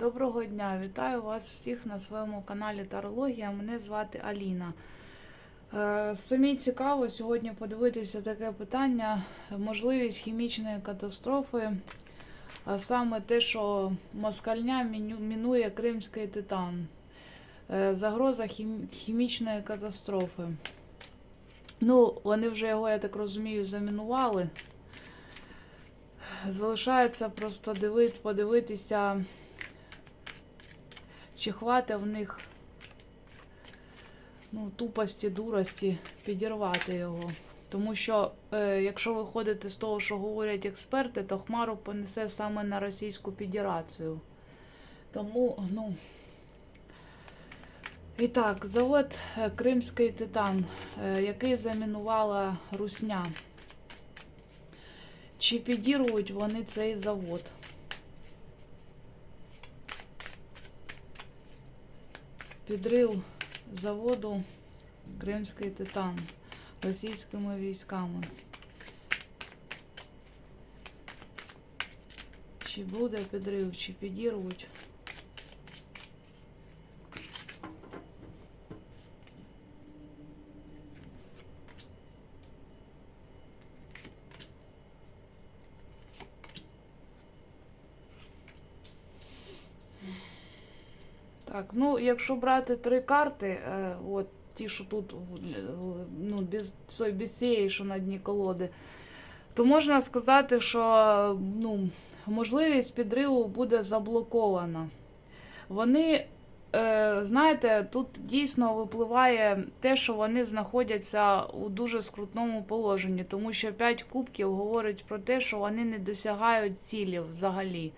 Доброго дня! Вітаю вас всіх на своєму каналі Тарологія. Мене звати Аліна. Е, Самі цікаво сьогодні подивитися таке питання: можливість хімічної катастрофи, а саме те, що москальня мінує Кримський титан. Е, Загроза хімічної катастрофи. Ну, вони вже його, я так розумію, замінували. Залишається просто дивит, подивитися, чи хватить в них ну, тупості, дурості підірвати його. Тому що, е, якщо виходити з того, що говорять експерти, то Хмару понесе саме на Російську Федерацію. Тому, ну. І так, завод е, Кримський Титан, е, який замінувала Русня. Чи підірвуть вони цей завод? Підрив заводу Кримський Титан російськими військами. Чи буде підрив, чи підірвуть? Так, ну якщо брати три карти, е, от ті, що тут ну, без, без цієї, що на дні колоди, то можна сказати, що ну, можливість підриву буде заблокована. Вони, знаєте, тут дійсно випливає те, що вони знаходяться у дуже скрутному положенні, тому що 5 кубків говорить про те, що вони не досягають цілі взагалі.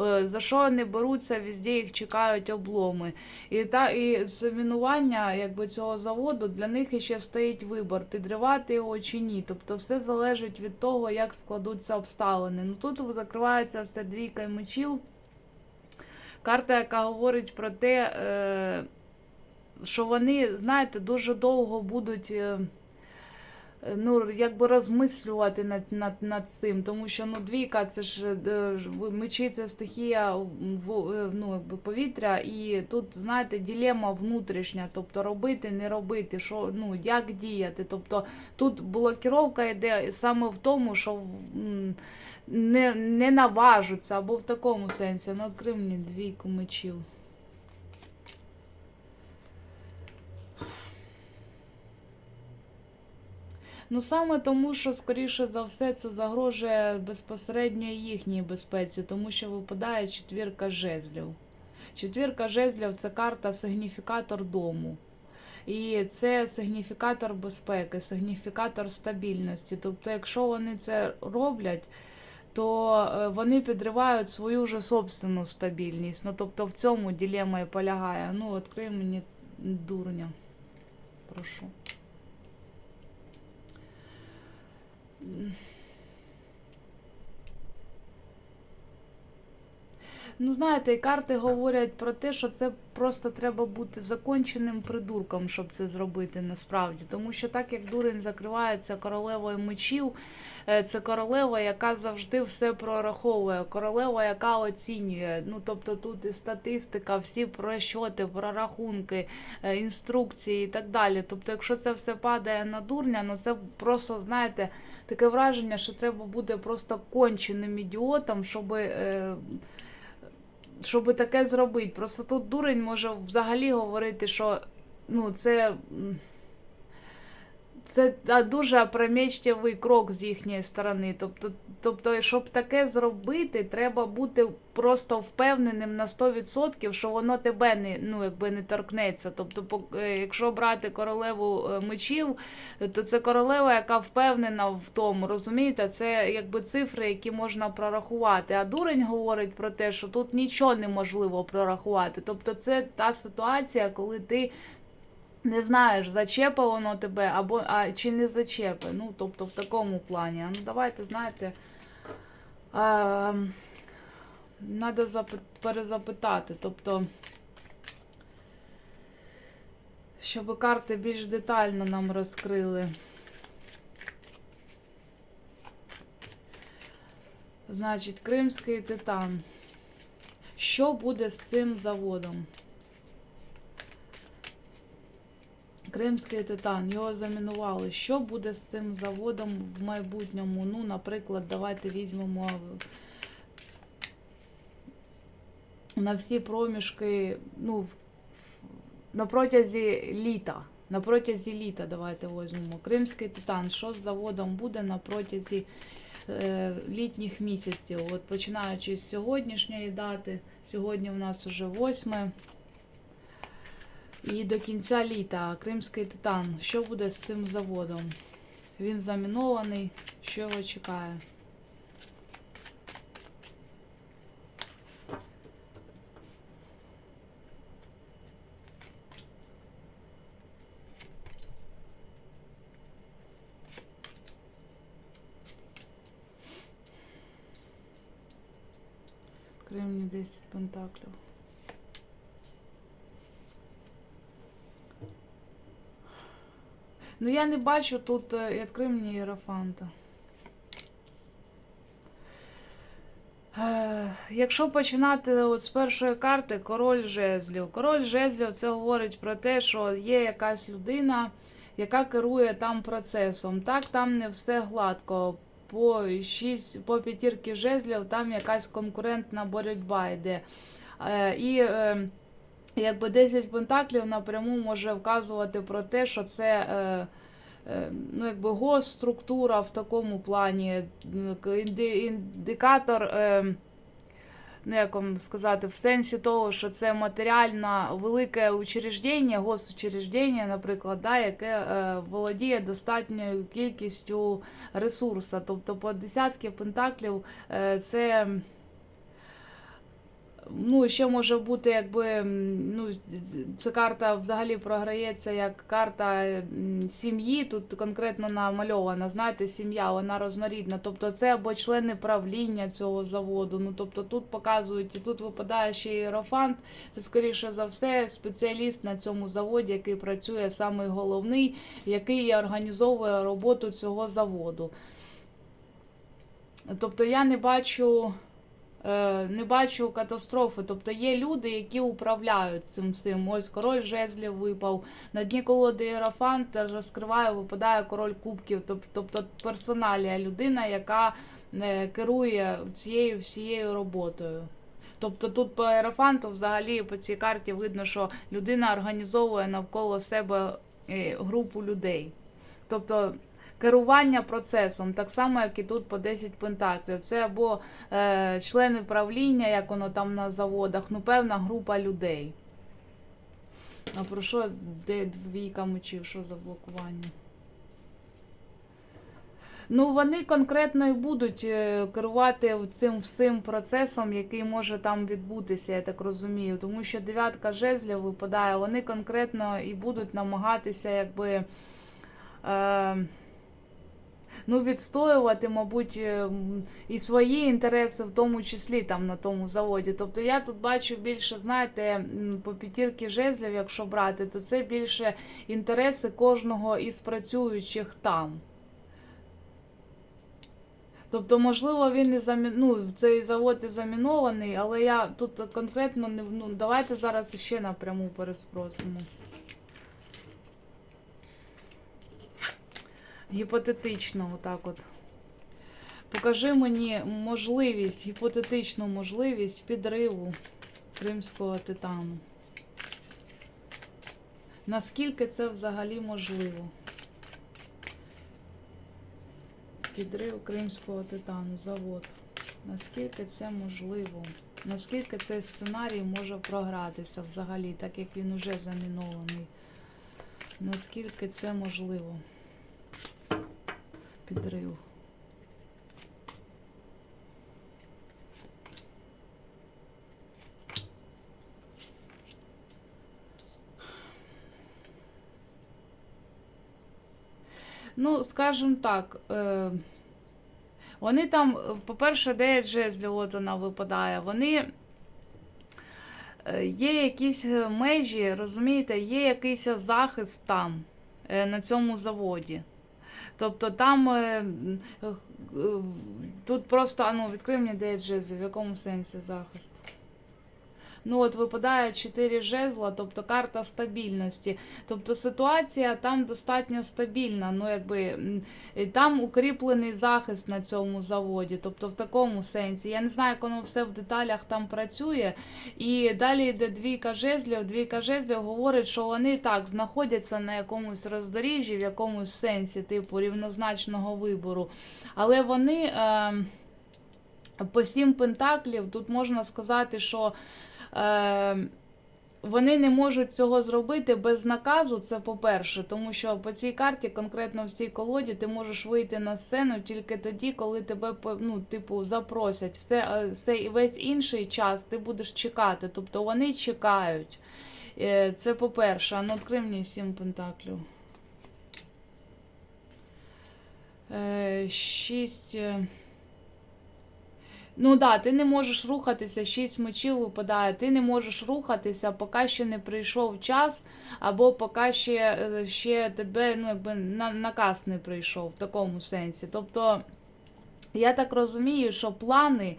Е, За що вони беруться, везде їх чекають обломи. І та і замінування якби цього заводу для них іще стоїть вибор, підривати його чи ні. Тобто все залежить від того, як складуться обставини. Ну тут закривається все двійка мечів. Карта, яка говорить про те, е, що вони, знаєте, дуже довго будуть. е, Ну, якби розмислювати над, над, над цим, тому що ну, двійка це ж е, мечі це стихія е, ну, якби повітря, і тут, знаєте, ділема внутрішня, тобто робити, не робити, що, ну, як діяти. Тобто тут блокіровка йде саме в тому, що не, не наважуться, або в такому сенсі. Ну, відкрив мені двійку мечів. Ну саме тому, що скоріше за все це загрожує безпосередньо їхній безпеці, тому що випадає четвірка жезлів. Четвірка жезлів це карта сигніфікатор дому. І це сигніфікатор безпеки, сигніфікатор стабільності. Тобто, якщо вони це роблять, то е, вони підривають свою вже собственну стабільність. Ну тобто в цьому ділема і полягає. Ну, відкрий мені дурня. Прошу. Ну, знаєте, і карти говорять про те, що це просто треба бути законченим придурком, щоб це зробити насправді. Тому що так як дурень закривається королевою мечів, е, це королева, яка завжди все прораховує, королева, яка оцінює. Ну, тобто тут і статистика, всі просчоти, прорахунки, е, інструкції і так далі. Тобто, якщо це все падає на дурня, ну це просто, знаєте, таке враження, що треба бути просто конченим ідіотом, щоб. Щоб таке зробити. Просто тут дурень може взагалі говорити, що ну, це, це дуже опрометчивий крок з їхньої сторони. Тобто, тобто, щоб таке зробити, треба бути просто впевненим на 100%, що воно тебе не, ну, якби не торкнеться. Тобто, е, якщо брати королеву е, мечів, то це королева, яка впевнена в тому, розумієте? Це якби цифри, які можна прорахувати. А дурень говорить про те, що тут нічого неможливо прорахувати. Тобто, це та ситуація, коли ти не знаєш, зачепе воно тебе або а, чи не зачепе. Ну, тобто, в такому плані. Ну, давайте, знаєте. А, запит, перезапитати. Тобто, щоб карти більш детально нам розкрили. Значить, Кримський титан. Що буде з цим заводом? Кримський титан, його замінували. Що буде з цим заводом в майбутньому? Ну, наприклад, давайте візьмемо на всі проміжки, ну, на протязі літа. На протязі літа давайте візьмемо. Кримський титан. Що з заводом буде на протязі е, літніх місяців? От починаючи з сьогоднішньої дати, сьогодні в нас вже 8. І до кінця літа Кримський титан. Що буде з цим заводом? Він замінований. Що його чекає? Відкрий мені 10 пентаклів. Ну я не бачу тут. е, Відкрий мені Єрофанта. Е, Якщо починати от з першої карти, король жезлів. Король жезлів це говорить про те, що є якась людина, яка керує там процесом. Так, там не все гладко. По шість, по п'ятірки жезлів там якась конкурентна боротьба йде. Е, І якби 10 пентаклів напряму може вказувати про те, що це е, е, ну, якби госструктура в такому плані, інди- індикатор, е, ну як вам сказати, в сенсі того, що це матеріальне велике учреждення, госучреждення, наприклад, да, яке е, володіє достатньою кількістю ресурсу. Тобто по десятки пентаклів це. Ну, ще може бути, якби ну, ця карта взагалі програється як карта сім'ї. Тут конкретно намальована. Знаєте, сім'я, вона рознорідна. Тобто це або члени правління цього заводу. Ну тобто тут показують, і тут випадає ще іерофант. Це скоріше за все спеціаліст на цьому заводі, який працює самий головний, який організовує роботу цього заводу. Тобто я не бачу. Е, не бачу катастрофи. Тобто є люди, які управляють цим всім. Ось король жезлів випав. На дні колоди Єрофант розкриває, випадає король кубків. Тобто персоналія, людина, яка е, керує цією всією роботою. Тобто тут по Єрофанту взагалі по цій карті видно, що людина організовує навколо себе е, групу людей. Тобто керування процесом, так само, як і тут по 10 пентаклів. Це або е, члени правління, як воно там на заводах, ну певна група людей. А про що де двійка мечів, що за блокування? Ну, вони конкретно і будуть е, керувати цим всім процесом, який може там відбутися, я так розумію. Тому що дев'ятка жезлів випадає, вони конкретно і будуть намагатися, якби. Е, ну, відстоювати, мабуть, е, і свої інтереси, в тому числі там на тому заводі. Тобто я тут бачу більше, знаєте, по п'ятірки жезлів, якщо брати, то це більше інтереси кожного із працюючих там. Тобто, можливо, він і замі... ну, цей завод і замінований, але я тут конкретно не ну, давайте зараз ще напряму переспросимо. Гіпотетично, отак от. Покажи мені можливість, гіпотетичну можливість підриву кримського титану. Наскільки це взагалі можливо? Підрив кримського титану, завод. Наскільки це можливо? Наскільки цей сценарій може програтися взагалі, так як він уже замінований? Наскільки це можливо? Підрив. Ну, скажімо так, е, вони там, по-перше, 9 жезлів, от вона випадає, вони. е, Є якісь межі, розумієте, є якийсь захист там, е, на цьому заводі. Тобто там е, е, е, тут просто, а ну, відкрив мені 9 джези, в якому сенсі захист? Ну от випадає 4 жезла, тобто карта стабільності. Тобто ситуація там достатньо стабільна. Ну, якби там укріплений захист на цьому заводі. Тобто в такому сенсі. Я не знаю, як воно все в деталях там працює. І далі йде двійка жезлів. Двійка жезлів говорить, що вони так знаходяться на якомусь роздоріжжі, в якомусь сенсі, типу рівнозначного вибору. Але вони. Е, по сім пентаклів тут можна сказати, що вони не можуть цього зробити без наказу. Це по-перше, тому що по цій карті, конкретно в цій колоді, ти можеш вийти на сцену тільки тоді, коли тебе ну, типу, запросять. Все, е, все, весь інший час ти будеш чекати. Тобто вони чекають. Е, Це по-перше, а ну мені сім пентаклів. Е, Шість. Ну да, ти не можеш рухатися, шість мечів випадає, ти не можеш рухатися, поки ще не прийшов час, або поки ще, е, ще тебе ну, якби, на, наказ не прийшов в такому сенсі. Тобто, я так розумію, що плани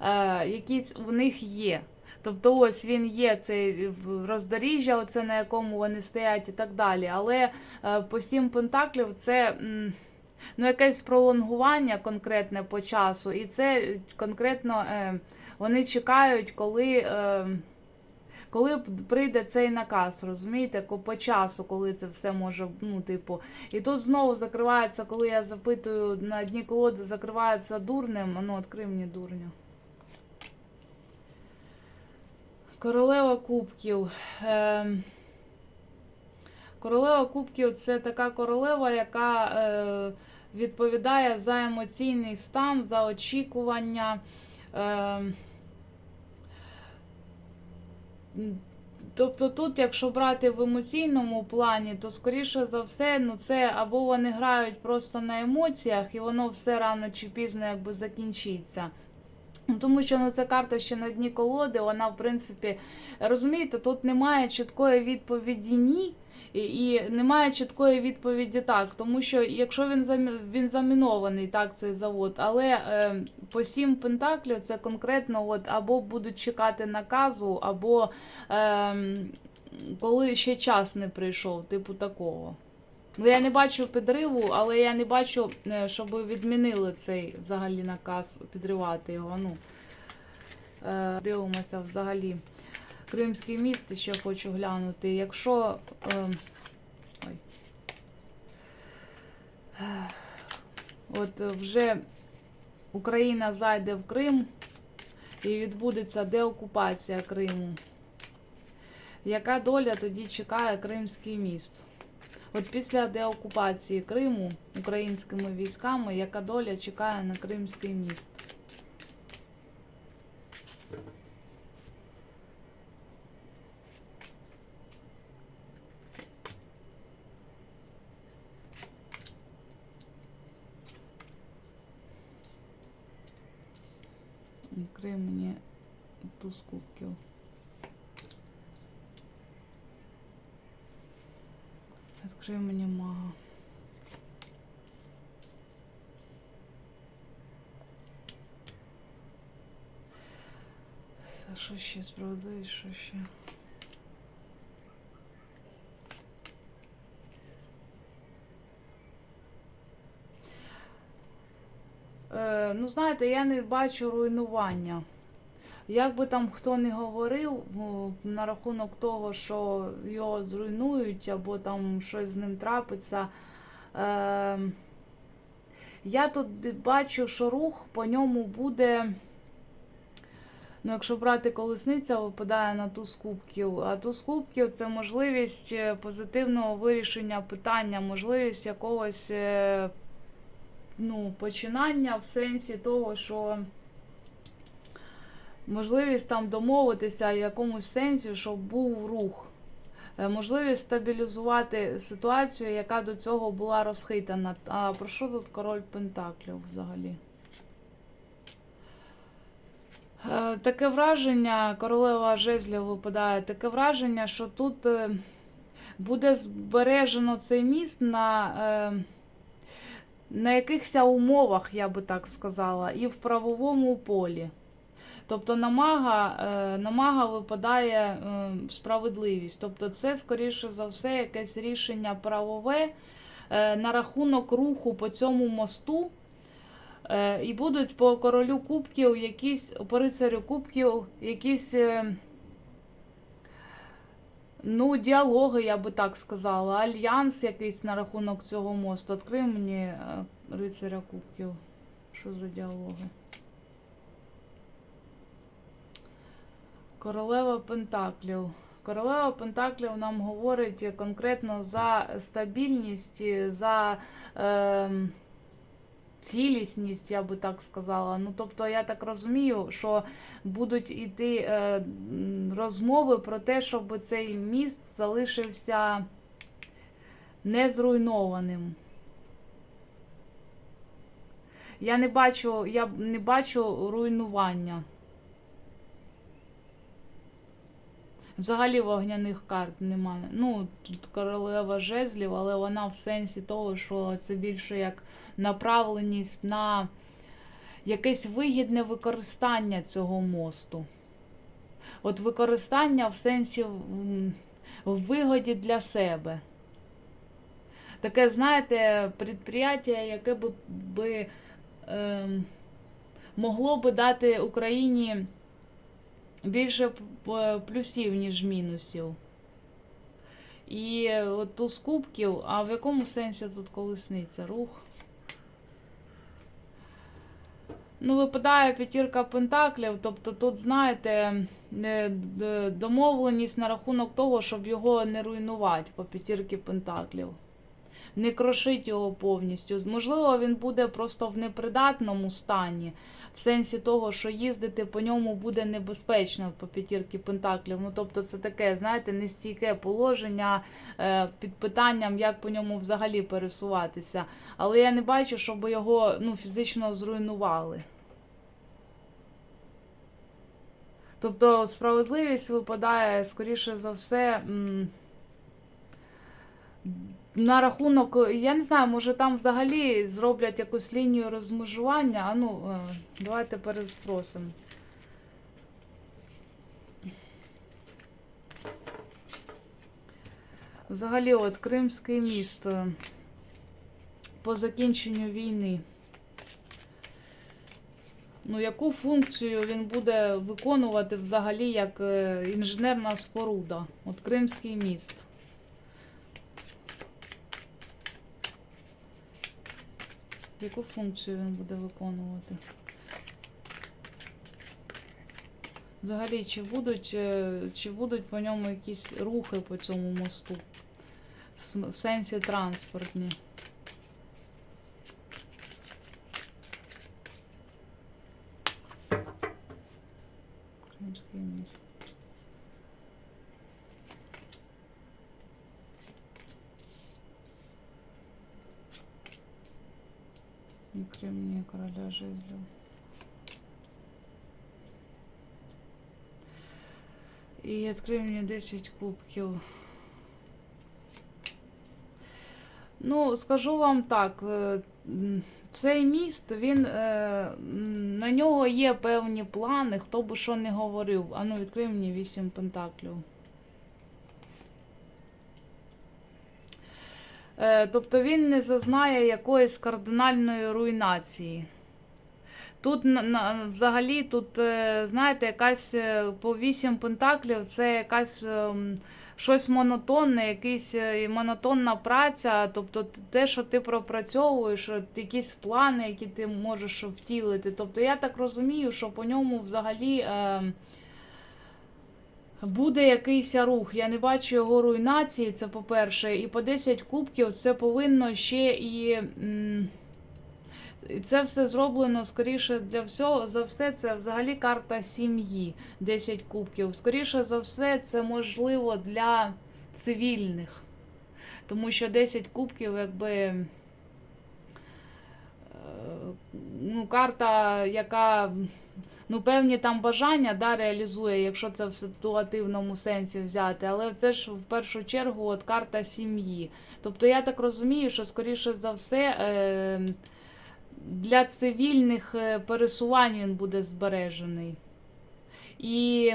е, якісь в них є. Тобто ось він є, цей роздоріжжя, оце на якому вони стоять і так далі. Але е, по сім пентаклів це. м, ну, якесь пролонгування конкретне по часу, і це конкретно е, вони чекають, коли, е, коли прийде цей наказ, розумієте, по часу, коли це все може, ну, типу. І тут знову закривається, коли я запитую на дні колоди, закривається дурнем. Ну, відкрий мені дурню. Королева кубків. Ем, Королева кубків це така королева, яка е, відповідає за емоційний стан, за очікування. Е, тобто тут, якщо брати в емоційному плані, то скоріше за все, ну це або вони грають просто на емоціях, і воно все рано чи пізно якби закінчиться. Ну, Тому що ну, ця карта ще на дні колоди, вона, в принципі, розумієте, тут немає чіткої відповіді ні. І немає чіткої відповіді так, тому що якщо він замі, він замінований, так цей завод, але е, по сім пентаклів це конкретно от або будуть чекати наказу, або е, коли ще час не прийшов, типу такого. Ну, я не бачу підриву, але я не бачу, е, щоб відмінили цей взагалі наказ підривати його. Ну, е, дивимося взагалі. Кримський міст ще хочу глянути. Якщо. Е, ой. Е, От вже Україна зайде в Крим і відбудеться деокупація Криму. Яка доля тоді чекає Кримський міст? От після деокупації Криму українськими військами, яка доля чекає на Кримський міст? Відкрий мені туз кубків. Відкрий мені мага. Що ще справедливість, що ще? Е, ну, знаєте, я не бачу руйнування. Як би там хто не говорив на рахунок того, що його зруйнують або там щось з ним трапиться. Е, я тут бачу, що рух по ньому буде. Ну, якщо брати колесниця, випадає на туз кубків. А туз кубків це можливість е, позитивного вирішення питання, можливість якогось е, ну, починання в сенсі того, що можливість там домовитися в якомусь сенсі, щоб був рух. Е, Можливість стабілізувати ситуацію, яка до цього була розхитана. А про що тут король Пентаклів взагалі? Е, Таке враження, королева жезлів випадає, таке враження, що тут е, буде збережено цей міст на, на якихось умовах, я би так сказала, і в правовому полі. Тобто на мага, е, на мага випадає е, справедливість. Тобто це, скоріше за все, якесь рішення правове е, на рахунок руху по цьому мосту. І будуть по королю кубків якісь, по рицарю кубків, якісь. Ну, діалоги, я би так сказала. Альянс якийсь на рахунок цього мосту. Відкрий мені рицаря кубків. Що за діалоги? Королева Пентаклів. Королева Пентаклів нам говорить конкретно за стабільність, за е, цілісність, я би так сказала. Ну, тобто, я так розумію, що будуть іти е, розмови про те, щоб цей міст залишився незруйнованим. Я не бачу, я не бачу руйнування. Взагалі вогняних карт немає. Ну, тут королева жезлів, але вона в сенсі того, що це більше як направленість на якесь вигідне використання цього мосту. От використання в сенсі в вигоді для себе. Таке, знаєте, підприємство, яке би, би ем, могло би дати Україні більше плюсів, ніж мінусів. І от туз кубків, а в якому сенсі тут колесниця? Рух? Ну, випадає п'ятірка пентаклів, тобто тут, знаєте, е, домовленість на рахунок того, щоб його не руйнувати по п'ятірки пентаклів. Не крошить його повністю. Можливо, він буде просто в непридатному стані, в сенсі того, що їздити по ньому буде небезпечно по п'ятірки пентаклів. Ну, тобто, це таке, знаєте, нестійке положення е, під питанням, як по ньому взагалі пересуватися. Але я не бачу, щоб його ну, фізично зруйнували. Тобто справедливість випадає, скоріше за все, на рахунок, я не знаю, може там взагалі зроблять якусь лінію розмежування. А ну, е, давайте переспросимо. Взагалі, от Кримський міст е, по закінченню війни. Ну, яку функцію він буде виконувати взагалі як е, інженерна споруда? От Кримський міст. Яку функцію він буде виконувати? Взагалі, чи будуть, е, чи будуть по ньому якісь рухи по цьому мосту? В сенсі транспортні. Кримський міст. І Кремнія короля жезлів. І відкрив мені 10 кубків. Ну, скажу вам так, е, цей міст, він, е, на нього є певні плани, хто би що не говорив. Ану, відкрив мені 8 пентаклів. Тобто він не зазнає якоїсь кардинальної руйнації. Тут взагалі, тут, е, знаєте, якась е, по вісім пентаклів це якась ем, щось монотонне, якась е, монотонна праця. Тобто те, що ти пропрацьовуєш, якісь плани, які ти можеш втілити. Тобто я так розумію, що по ньому взагалі. Буде якийсь рух. Я не бачу його руйнації, це по-перше. І по 10 кубків це повинно ще і. Це все зроблено скоріше для всього за все. Це взагалі карта сім'ї. 10 кубків. Скоріше за все, це можливо для цивільних. Тому що 10 кубків, якби. е, Ну, карта, яка ну, певні там бажання да, реалізує, якщо це в ситуативному сенсі взяти. Але це ж в першу чергу от карта сім'ї. Тобто я так розумію, що скоріше за все е, для цивільних е, пересувань він буде збережений. І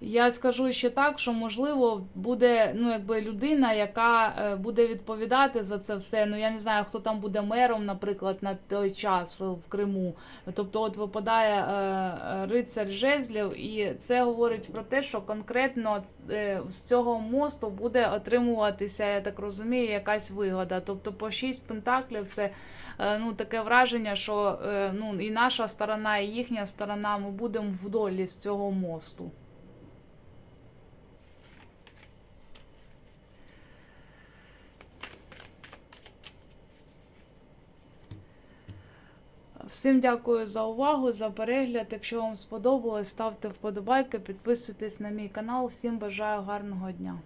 я скажу ще так, що можливо буде ну, якби людина, яка е, буде відповідати за це все. Ну я не знаю, хто там буде мером, наприклад, на той час в Криму. Тобто, от випадає е, е, рицар жезлів, і це говорить про те, що конкретно е, з цього мосту буде отримуватися, я так розумію, якась вигода. Тобто, по шість пентаклів це е, ну, таке враження, що е, ну, і наша сторона, і їхня сторона, ми будемо в долі з цього мосту. Всім дякую за увагу, за перегляд. Якщо вам сподобалось, ставте вподобайки, підписуйтесь на мій канал. Всім бажаю гарного дня.